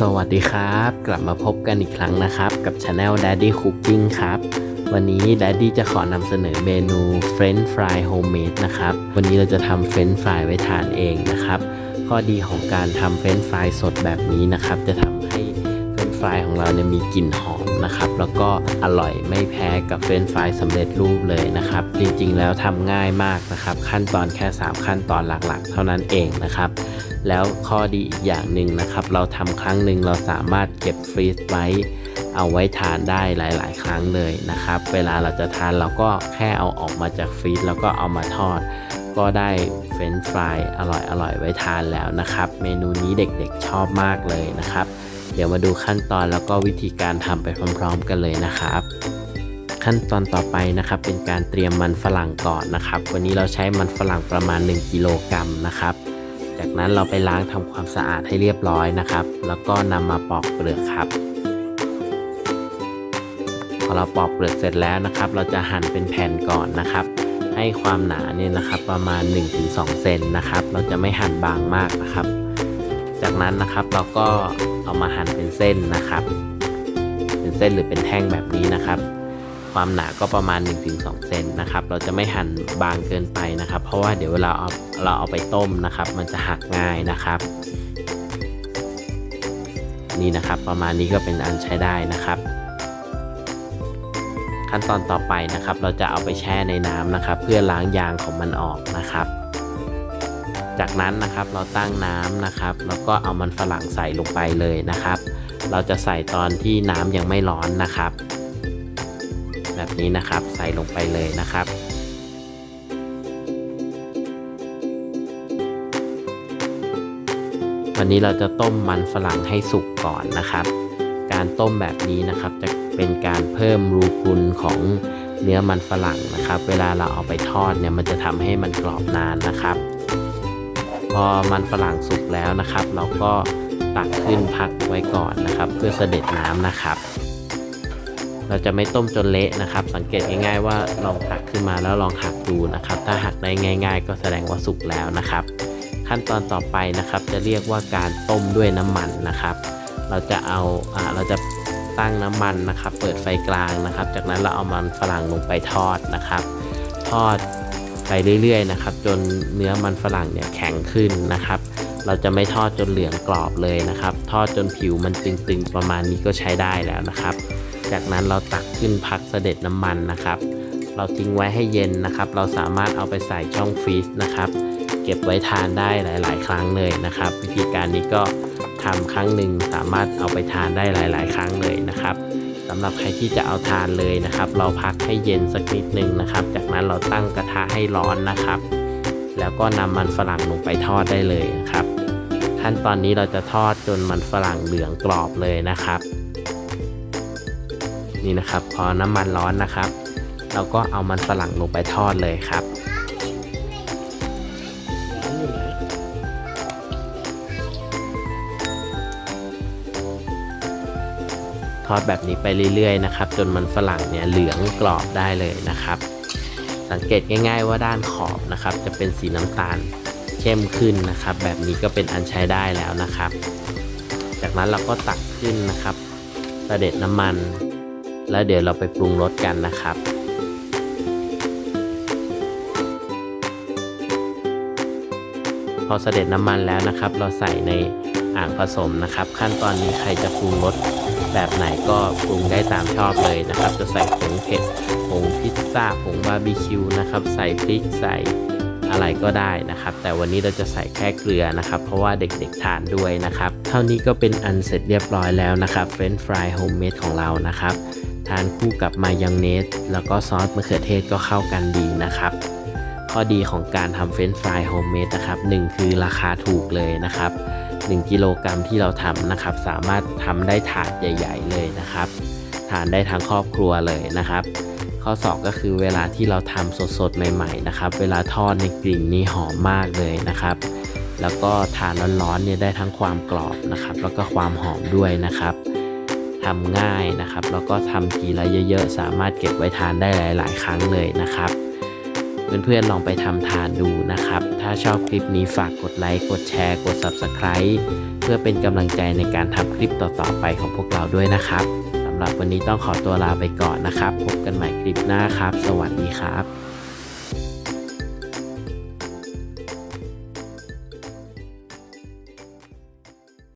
สวัสดีครับ กลับมาพบกันอีกครั้งนะครับ กับช anel Daddy Cooking ครับ วันนี้ Daddy จะขอนำเสนอเมนู French fry homemade นะครับ วันนี้เราจะทำ French fry ไว้ทานเองนะครับ ข้อดีของการทำ French fry สดแบบนี้นะครับ จะทำให้ French fry ของเราเนี่ยมีกลิ่นหอมนะครับ แล้วก็อร่อยไม่แพ้กับ French fry สำเร็จรูปเลยนะครับ จริงๆ แล้วทำง่ายมากนะครับ ขั้นตอนแค่ 3 ขั้นตอนหลักๆ เท่านั้นเองนะครับ แล้วข้อดีอีกอย่างหนึ่งนะครับ เราทำครั้งหนึ่งเราสามารถเก็บฟรีซไว้ เอาไว้ทานได้หลาย ๆ ครั้งเลยนะครับ เวลาเราจะทานเราก็แค่เอาออกมาจากฟรีซแล้วก็เอามาทอด ก็ได้เฟรนช์ฟรายอร่อยๆ ไว้ทานแล้วนะครับ เมนูนี้เด็กๆชอบมากเลยนะครับ เดี๋ยวมาดูขั้นตอนแล้วก็วิธีการทำไปพร้อม ๆ กันเลยนะครับขั้นตอนต่อไปนะครับเป็นการเตรียมมันฝรั่งก่อนนะครับ วันนี้เราใช้มันฝรั่งประมาณ 1กิโลกรัมนะครับ จากนั้นเราไปล้างทำความสะอาดให้เรียบร้อยนะครับ แล้วก็นำมาปอกเปลือกครับ พอเราปอกเปลือกเสร็จแล้วนะครับ เราจะหั่นเป็นแผ่นก่อนนะครับ ให้ความหนาเนี่ยนะครับประมาณ 1-2เซนนะครับ เราจะไม่หั่นบางมากนะครับ จากนั้นนะครับเราก็เอามาหั่นเป็นเส้นนะครับ เป็นเส้นหรือเป็นแท่งแบบนี้นะครับ ความหนาก็ประมาณ 1-2 เซนนะครับ เราจะไม่หั่นบางเกินไปนะครับ เพราะว่าเดี๋ยวเวลาเอาเราเอาไปต้มนะครับ มันจะหักง่ายนะครับ นี่นะครับ ประมาณนี้ก็เป็นอันใช้ได้นะครับ ขั้นตอนต่อไปนะครับ เราจะเอาไปแช่ในน้ำนะครับ เพื่อล้างยางของมันออกนะครับจากนั้นนะครับเราตั้งน้ำนะครับ แล้วก็เอามันฝรั่งใส่ลงไปเลยนะครับ เราจะใส่ตอนที่น้ำยังไม่ร้อนนะครับ แบบนี้นะครับ ใส่ลงไปเลยนะครับวันนี้เราจะต้มมันฝรั่งให้สุกก่อนนะครับ การต้มแบบนี้นะครับจะเป็นการเพิ่มรูพุนของเนื้อมันฝรั่งนะครับ เวลาเราเอาไปทอดเนี่ยมันจะทำให้มันกรอบนานนะครับ พอมันฝรั่งสุกแล้วนะครับ เราก็ตักขึ้นพักไว้ก่อนนะครับ เพื่อเสด็จน้ำนะครับ เราจะไม่ต้มจนเละนะครับ สังเกตง่าย ๆ ว่าลองตักขึ้นมาแล้วลองหักดูนะครับ ถ้าหักได้ง่าย ๆ ก็แสดงว่าสุกแล้วนะครับ ขั้นตอนต่อไปนะครับ จะเรียกว่าการต้มด้วยน้ำมันนะครับ เราจะเอาอ่าเราจะตั้งน้ำมันนะครับ เปิดไฟกลางนะครับ จากนั้นเราเอามันฝรั่งลงไปทอดนะครับ ทอดไปเรื่อยๆนะครับ จนเนื้อมันฝรั่งเนี่ยแข็งขึ้นนะครับ เราจะไม่ทอดจนเหลืองกรอบเลยนะครับ ทอดจนผิวมันตึงๆประมาณนี้ก็ใช้ได้แล้วนะครับ จากนั้นเราตักขึ้นพักเสด็จน้ำมันนะครับ เราทิ้งไว้ให้เย็นนะครับ เราสามารถเอาไปใส่ช่องฟรีซนะครับ เก็บไว้ทานได้หลาย ๆ ครั้งเลยนะครับ วิธีการนี้ก็ทำครั้งหนึ่งสามารถเอาไปทานได้หลาย ๆ ครั้งเลยนะครับสำหรับใครที่จะเอาทานเลยนะครับ เราพักให้เย็นสักนิดนึงนะครับ จากนั้นเราตั้งกระทะให้ร้อนนะครับ แล้วก็นำมันฝรั่งลงไปทอดได้เลยครับขั้นตอนนี้เราจะทอดจนมันฝรั่งเหลืองกรอบเลยนะครับ นี่นะครับ พอน้ำมันร้อนนะครับ เราก็เอามันฝรั่งลงไปทอดเลยครับทอดแบบนี้ไปเรื่อยๆนะครับ จนมันฝรั่งเนี่ยเหลืองกรอบได้เลยนะครับ สังเกตง่าย ๆ ว่าด้านขอบนะครับ จะเป็นสีน้ำตาลเข้มขึ้นนะครับ แบบนี้ก็เป็นอันใช้ได้แล้วนะครับ จากนั้นเราก็ตักขึ้นนะครับเสด็จน้ำมัน แล้วเดี๋ยวเราไปปรุงรสกันนะครับพอเสด็จน้ำมันแล้วนะครับ เราใส่ในอ่างผสมนะครับ ขั้นตอนนี้ใครจะปรุงรสแบบไหนก็ปรุงได้ตามชอบเลยนะครับ จะใส่ผงเผ็ดผงพิซซ่าผงบาร์บีคิวนะครับ ใส่พริกใส่อะไรก็ได้นะครับ แต่วันนี้เราจะใส่แค่เกลือนะครับ เพราะว่าเด็กๆทานด้วยนะครับ เท่านี้ก็เป็นอันเสร็จเรียบร้อยแล้วนะครับเฟรนช์ฟรายโฮมเมดของเรานะครับ ทานคู่กับมายองเนส แล้วก็ซอสมะเขือเทศก็เข้ากันดีนะครับ ข้อดีของการทำเฟรนช์ฟรายโฮมเมดนะครับหนึ่งคือราคาถูกเลยนะครับ 1 กิโลกรัมที่เราทำนะครับ สามารถทำได้ถาดใหญ่ ๆ เลยนะครับ ทานได้ทั้งครอบครัวเลยนะครับ ข้อ 2 ก็คือเวลาที่เราทำสดๆ ใหม่ ๆ นะครับ เวลาทอดในกลิ่นนี่หอมมากเลยนะครับแล้วก็ทานร้อนๆเนี่ยได้ทั้งความกรอบนะครับ แล้วก็ความหอมด้วยนะครับ ทำง่ายนะครับ แล้วก็ทำทีละเยอะๆ สามารถเก็บไว้ทานได้หลาย ๆ ครั้งเลยนะครับ เพื่อนๆลองไปทำทานดูนะครับ ถ้าชอบคลิปนี้ฝากกดไลค์กดแชร์ กด Subscribe เพื่อเป็นกำลังใจในการทำคลิปต่อๆไปของพวกเราด้วยนะครับสำหรับวันนี้ต้องขอตัวลาไปก่อนนะครับ พบกันใหม่คลิปหน้าครับ สวัสดีครับ